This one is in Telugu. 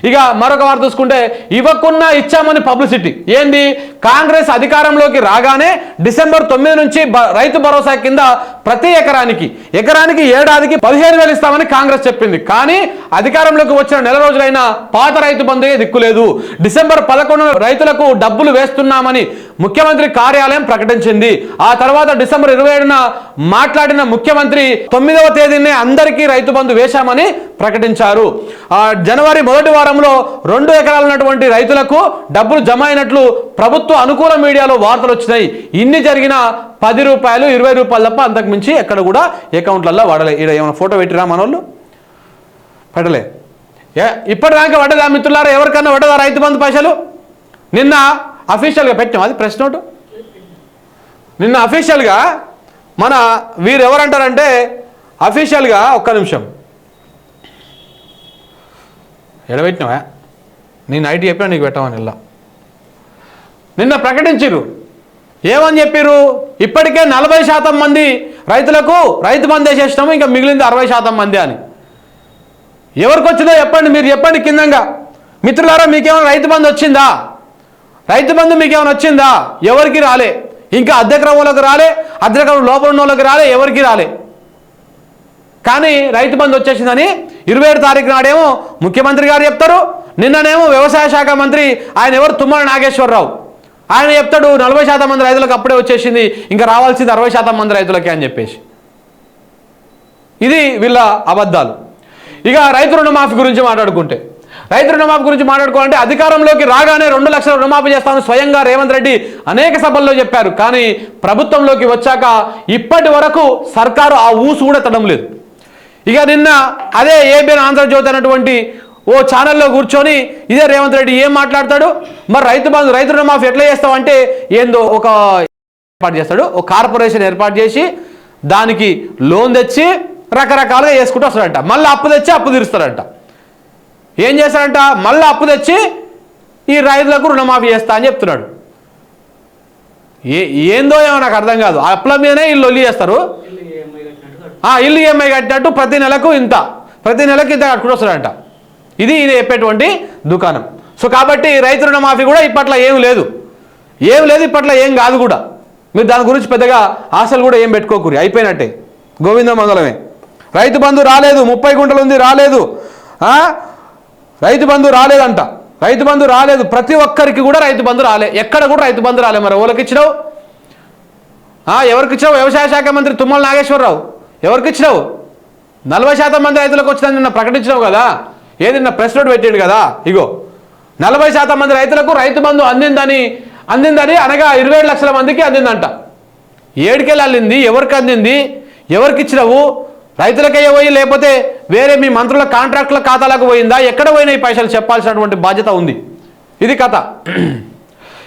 ఇక మరొక వారు చూసుకుంటే ఇవ్వకున్నా ఇచ్చామని పబ్లిసిటీ. ఏంది? కాంగ్రెస్ అధికారంలోకి రాగానే డిసెంబర్ తొమ్మిది నుంచి రైతు భరోసా కింద ప్రతి ఎకరానికి ఎకరానికి ఏడాదికి పదిహేను వేలు ఇస్తామని కాంగ్రెస్ చెప్పింది. కానీ అధికారంలోకి వచ్చిన నెల రోజులైనా పాత రైతు బంధే దిక్కులేదు డిసెంబర్ పదకొండున రైతులకు డబ్బులు వేస్తున్నామని ముఖ్యమంత్రి కార్యాలయం ప్రకటించింది. ఆ తర్వాత డిసెంబర్ ఇరవై ఏడున మాట్లాడిన ముఖ్యమంత్రి తొమ్మిదవ తేదీనే అందరికీ రైతు బంధు వేశామని ప్రకటించారు. ఆ, జనవరి మొదటి వారంలో రెండు ఎకరాలు ఉన్నటువంటి రైతులకు డబ్బులు జమ అయినట్లు ప్రభుత్వ అనుకూల మీడియాలో వార్తలు వచ్చినాయి. ఇన్ని జరిగిన పది రూపాయలు ఇరవై రూపాయలు తప్ప అంతకు మించి ఎక్కడ కూడా అకౌంట్లలో వాడలే. ఇక్కడ ఏమైనా ఫోటో పెట్టిరా మనోళ్ళు? పెట్టలే. ఏ ఇప్పటిదాకా పడ్డదా మిత్రులారా? ఎవరికన్నా పడ్డదా రైతు బంధు పైసలు? నిన్న అఫీషియల్గా పెట్టాం అది ప్రెస్ నోటు? నిన్న అఫీషియల్గా మన వీరెవరంటారంటే అఫీషియల్గా ఒక్క నిమిషం. ఎడబెట్టినవా? నేను నైట్ చెప్పినా నీకు పెట్టమని ఇలా. నిన్న ప్రకటించిరు ఏమని చెప్పిర్రు? ఇప్పటికే నలభై శాతం మంది రైతులకు రైతు మంది వేసేసినాము ఇంకా మిగిలింది అరవై శాతం మంది అని. ఎవరికి వచ్చిందో చెప్పండి మీరు చెప్పండి కిందంగా. మిత్రులారా మీకేమైనా రైతు బంధు వచ్చిందా? రైతు బంధు మీకేమైనా వచ్చిందా? ఎవరికి రాలే. ఇంకా అధ్యక్రమంలోకి రాలే అధ్యక్రమం లోపల ఉన్న వాళ్ళకి రాలే ఎవరికి రాలే. కానీ రైతు బంధు వచ్చేసిందని ఇరవై ఏడు తారీఖు నాడేమో ముఖ్యమంత్రి గారు చెప్తారు. నిన్ననేమో వ్యవసాయ శాఖ మంత్రి ఆయన ఎవరు? తుమ్మల నాగేశ్వరరావు. ఆయన చెప్తాడు నలభై శాతం మంది రైతులకు అప్పుడే వచ్చేసింది ఇంకా రావాల్సింది అరవై శాతం మంది రైతులకే అని చెప్పేసి. ఇది వీళ్ళ అబద్ధాలు. ఇక రైతు రుణమాఫీ గురించి మాట్లాడుకుంటే. రైతు రుణమాఫీ గురించి మాట్లాడుకోవాలంటే అధికారంలోకి రాగానే రెండు లక్షల రుణమాఫీ చేస్తామని స్వయంగా రేవంత్ రెడ్డి అనేక సభల్లో చెప్పారు. కానీ ప్రభుత్వంలోకి వచ్చాక ఇప్పటి వరకు సర్కారు ఆ ఊసు కూడా తడం లేదు. ఇక నిన్న అదే ఏబిఎన్ ఆంధ్రజ్యోతి అనేటువంటి ఓ ఛానల్లో కూర్చొని ఇదే రేవంత్ రెడ్డి ఏం మాట్లాడతాడు? మరి రైతు బంధు రైతు రుణమాఫీ ఎట్లా చేస్తావంటే ఏందో ఒక ఏర్పాటు చేస్తాడు ఒక కార్పొరేషన్ ఏర్పాటు చేసి దానికి లోన్ తెచ్చి రకరకాలుగా చేసుకుంటూ వస్తాడంట. మళ్ళీ అప్పు తెచ్చి అప్పు తీరుస్తాడంట. ఏం చేస్తాడంట? మళ్ళీ అప్పు తెచ్చి ఈ రైతులకు రుణమాఫీ చేస్తా అని చెప్తున్నాడు. ఏ ఏందో ఏమో నాకు అర్థం కాదు. ఆ అప్పుల మీదనే వీళ్ళు లొల్లి చేస్తారు. ఇల్లు ఈఎంఐ కట్టినట్టు ప్రతి నెలకు ఇంత ప్రతి నెలకు ఇంత కట్టుకుని వస్తాడంట. ఇది ఇది చెప్పేటువంటి దుకాణం. సో కాబట్టి రైతు రుణమాఫీ కూడా ఇప్పట్లో ఏం లేదు. ఏం లేదు ఇప్పట్లో ఏం కాదు కూడా. మీరు దాని గురించి పెద్దగా ఆశలు కూడా ఏం పెట్టుకోకూరి అయిపోయినట్టే. గోవింద మందలమే రైతు బంధు రాలేదు ముప్పై గుంటలు ఉంది రాలేదు. రైతు బంధు రాలేదంట. రైతు బంధు రాలేదు ప్రతి ఒక్కరికి కూడా రైతు బంధు రాలే. ఎక్కడ కూడా రైతు బంధు రాలే. మరి ఓలకి ఇచ్చినావు? ఎవరికి ఇచ్చినావు? వ్యవసాయ శాఖ మంత్రి తుమ్మల నాగేశ్వరరావు. ఎవరికి ఇచ్చినావు నలభై శాతం మంది రైతులకు వచ్చిందని నిన్న ప్రకటించినావు కదా? ఏది నిన్న ప్రెస్ నోట్ పెట్టాడు కదా? ఇగో నలభై శాతం మంది రైతులకు రైతు బంధు అందిందని అందిందని అనగా ఇరవై లక్షల మందికి అందిందంట. ఏడుకెళ్ళి అల్లింది ఎవరికి అందింది ఎవరికి ఇచ్చినావు రైతులకే పోయి లేకపోతే వేరే మీ మంత్రుల కాంట్రాక్టుల ఖాతాలకు పోయిందా? ఎక్కడ పోయినాయి పైసలు? చెప్పాల్సినటువంటి బాధ్యత ఉంది. ఇది కథ.